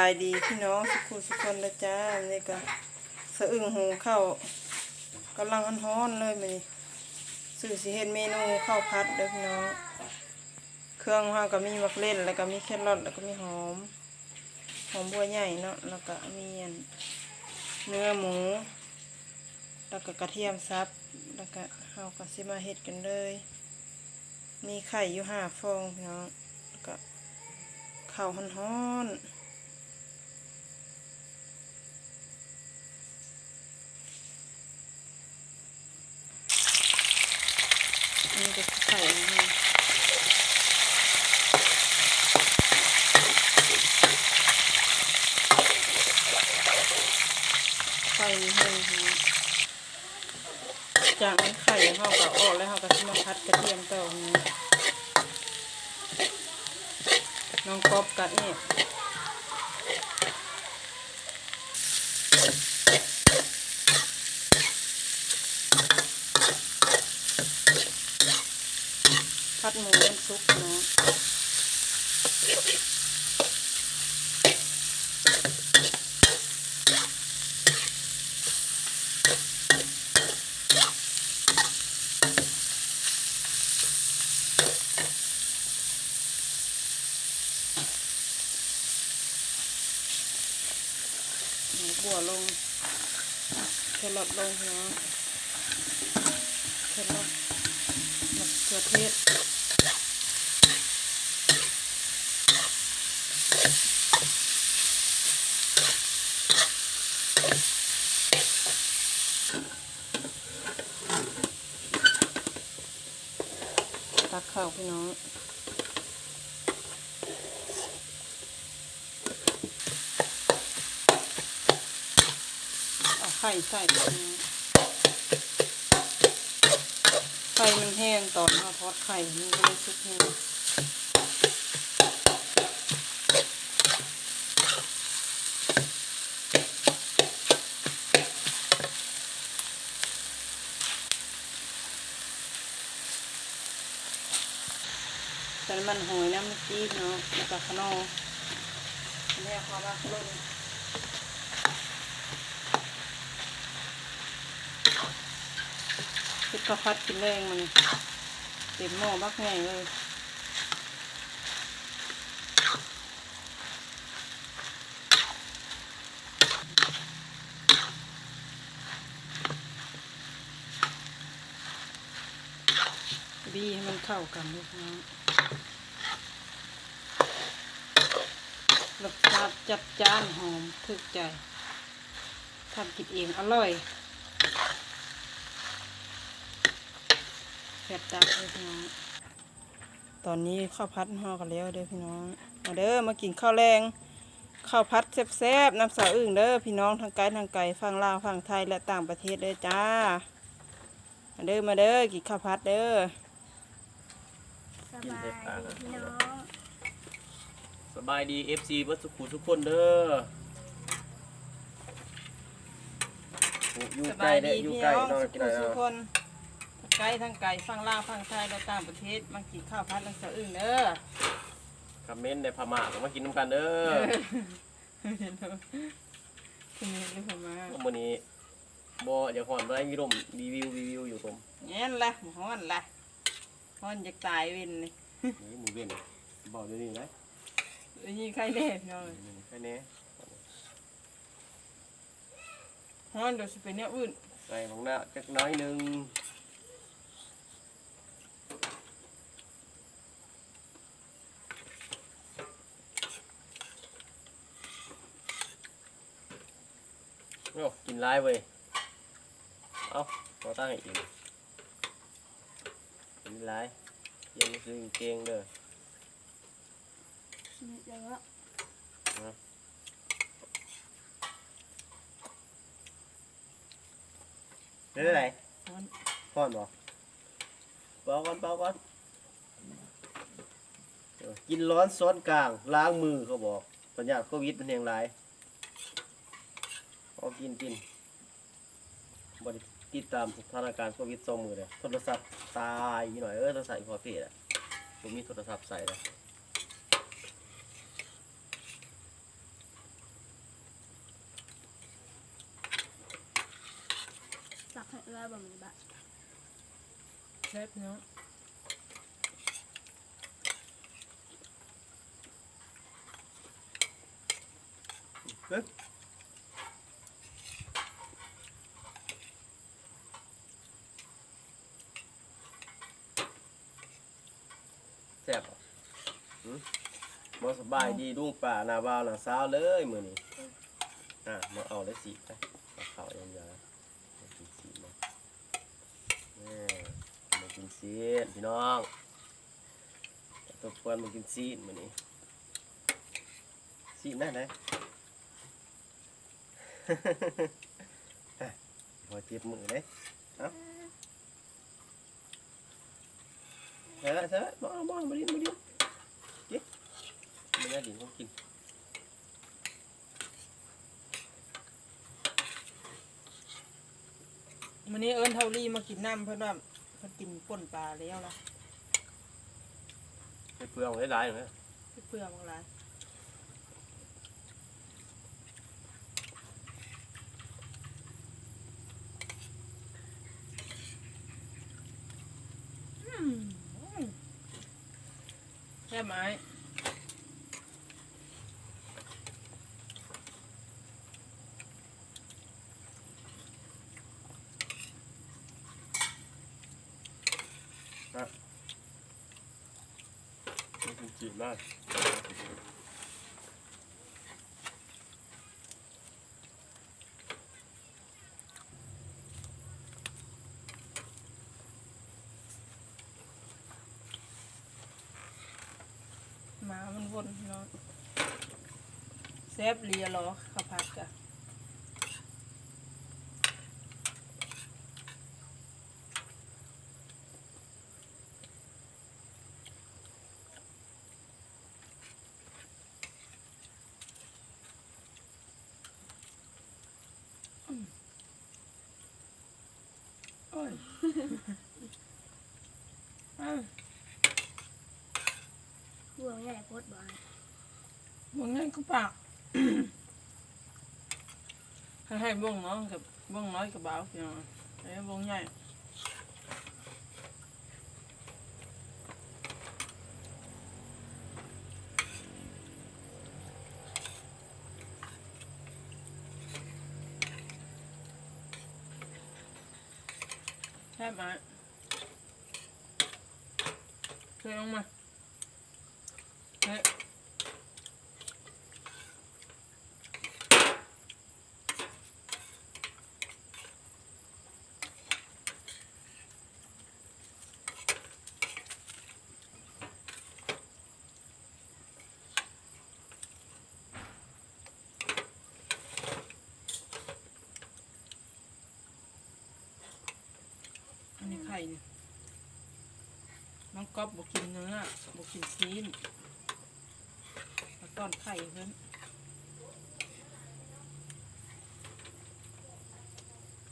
ายดีพี่น้องสุขุสุขคนนะจ้านี่ก็สะอึ้งหูเข้ากำลังอันฮ้อนเลยมันสื่อสิเห็นเมนูข้าวพัดเด้อพี่น้องเครื่องเราก็มีมักเล่นแล้วก็มีแครอทแล้วก็มีหอมหอมบัวใหญ่เนาะแล้วก็มีอันเนื้อหมู แล้วก็กระเทียมซับแล้วก็เฮาก็สิมาเฮ็ดกันเลย มีไข่อยู่ห้าฟองพี่น้องแล้วก็ข้าวฮ้อนๆ นนี้ก็ไข่นะคะไข่นี่ให้ค่ะจากนั้นไข่เขาก็ออกแล้วเขาก็จะมาพัดกระเทียมต่อนะน้องกอบกับนี่ ดหมูมันสุกนะหมูบัวลงแครอทลงนะแครอทมะเขือเทศ ตักข้าวพี่น้องเอาไข่ใส่ไข่มันแห้งตอนเราทอดไข่มันก็เลยสุกแห้งันหอยน้ำมันจี๊ดเนาะแล้วก็ขนมอันนี้ความรักลุ่นคิดข้าวพัดกินแรงมันเต็มหม้อบักใหญ่เลยบีให้มันเข้ากันลูกน้อง รสชาติจัดจ้านหอมถึกใจทำกินเองอร่อยแซ่บจัดเลยพี่น้อง ตอนนี้ข้าวพัดห่อกันแล้วเด้อพี่น้อง มาเด้อมากินข้าวแรงข้าวพัดแซ่บๆน้ำสาอึ่งเด้อพี่น้องทางไกลทางไกลฝั่งลาวฝั่งไทยและต่างประเทศเด้อจ้า มาเด้อมาเด้อกินข้าวพัดเด้อสบายพี่น้อง สบายดี FC เบิร์ดสุขุทุกคนเด้อโอ้อยู่สใกล้บายเด้ดีอยู่พี่ใกล้น้องนอนสุกินขุอะไรสุเนาะคนทางไกลทางไกลฝั่งลาวฝั่งไทยและต่างประเทศมากินข้าวพัดน้ำสาวอึ่งเด้อคอมเมนต์ในพม่าก็มากินน้ำกันเด้อคุณนี่รู้ผมมามื้อนี้บ่เดี๋ยวหอนไว้มีลมรีวิวรีวิวอยู่ผมเงี้ยแหละหมฮ้อนแหละฮ้อนอยากตายเวินนี่นี่หมูเว้นบอกเดี๋ยวนี้นะ นี่ใครเล่นเนาะแค่นี้ฮ้อนเดี๋ยวสิเป็นเนี่ยอื่นใส่ของหน้าจักหน้อยหนึงโอ้กินร้ายเว้ย เอาขอตั้งให้อีกกินร้ายเยังซื้อเกงเด้อ นี่เดี๋ยวได้ได้ไหนฮ้อนพอนบ่เบาก่อนเบาก่อนเออกินร้อนซ้อนกลาง ล้างมือเขาบอกปัญญาโควิดมันแหงหลายเอากินกินบริติดตามสถานการณ์โควิดสองมือเลยโทรศัพท์ตายหน่อยเออโทรศัพท์พอเพียอะผมมีโทรศัพท์ใส่แล้ว แล้วบ่มันบะแซ่บเนาะเฮ้ยแซ่บอ่หืมบ่สบายดีดุ้งป่าหน้าบ่าวหน้าสาวเลยมื้อนี้อะมาเอาได้สิไปเอาข้าวอย่างเดียวนะมากินสิมาแม่มา กินซีนพี่น้องตบกวนมากินซีนมื้อนี้ซีนได้ไหนพอเจ็บมือเลยเอ้าเฮ้ยเฮ้ยบ้าบ้ามาดิมาดิกินไม่ได้ดิเขากินมื้อนี้เอิ้นเทาลี่มากินน้ำเพิ่อนว่า เพิ่นกินป่นปลาแล้วล่ะให้เปลืองได้หลายเลยเพื่อบ่หลายอืมแค่ไม้ ได้มากหมามันวนเนาะเซฟเลียรอข้าวผัดกะอืมโอ้ย อ้าว ห่วงใหญ่โพดบ่อยบ่งั้นก็ปากให้ให้บ่งน้องกับบ่งน้อยกับบ่าวพี่น้องไอ้บ่งใหญ่แค่มาเคยลงมาเฮ้ย อันนี้ไข่เนี่ยน้องก๊อฟบอกกินเนื้อบอกกินซีน อนไข่เพิ่น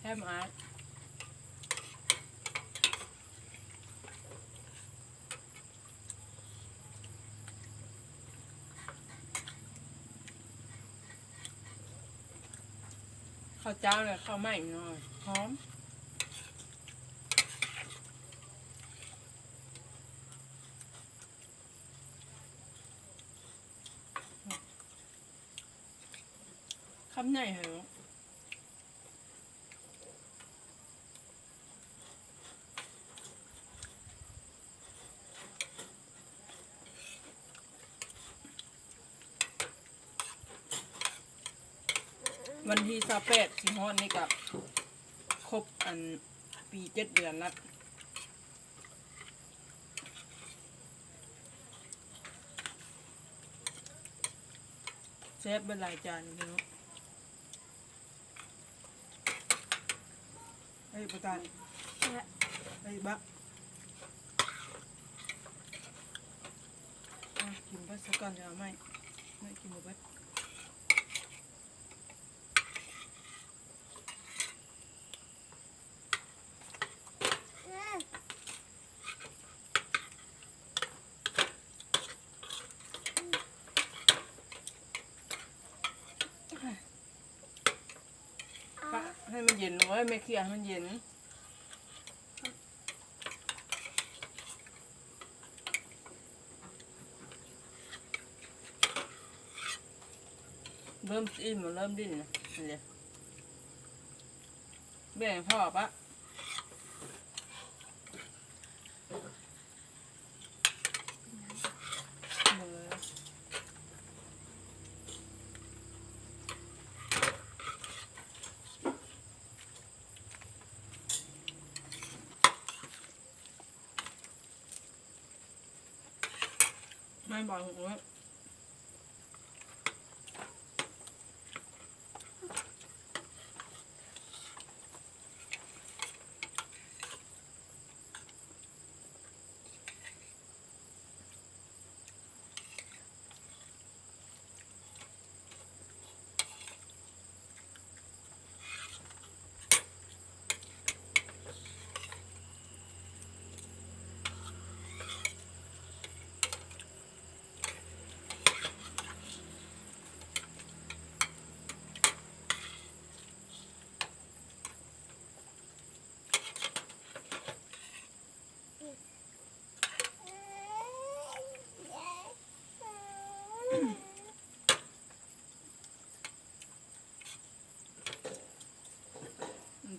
แค่มาข้าวเจ้าเนี่ยข้าวไหม้หน่อยหอมำไหนเหรอวันที่สาแปดสิงหอนนี่กับครบอันปีเจ็ดเดือนละเซฟเป็นลายจานเนาะ ไอ้ประธานและไอ้บะอะกินไปสักก่อนจะเอาไหมไม่กินหมดไป เย็นเว้ยไม่เคียดมันเย็นเริ่มอิ่มเริ่มดิ้นเลยแบ่งพ่อปะ ไม่บอกหนูว่า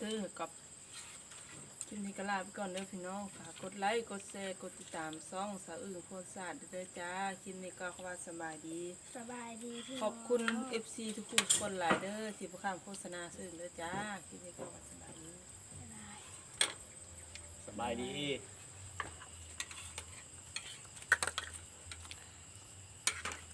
เด้อกับค ลิปนี้ก็ลาไปก่อนเด้อพี่น้องฝากกดไลค์กดแชร์กดติดตามซ่องสาวอื่นโพสต์ศาสตร์เด้อจ้าคลิปนี้ก็ขอว่าสบายดี สบายดีพี่น้งขอบคุณ FC ทุกผู้คนหลายเด้อที่ประคามโฆษณาซื่อเด้อจ้าคลิปนี้ก็ว่าสบายดีบ๊ายบายสบายดี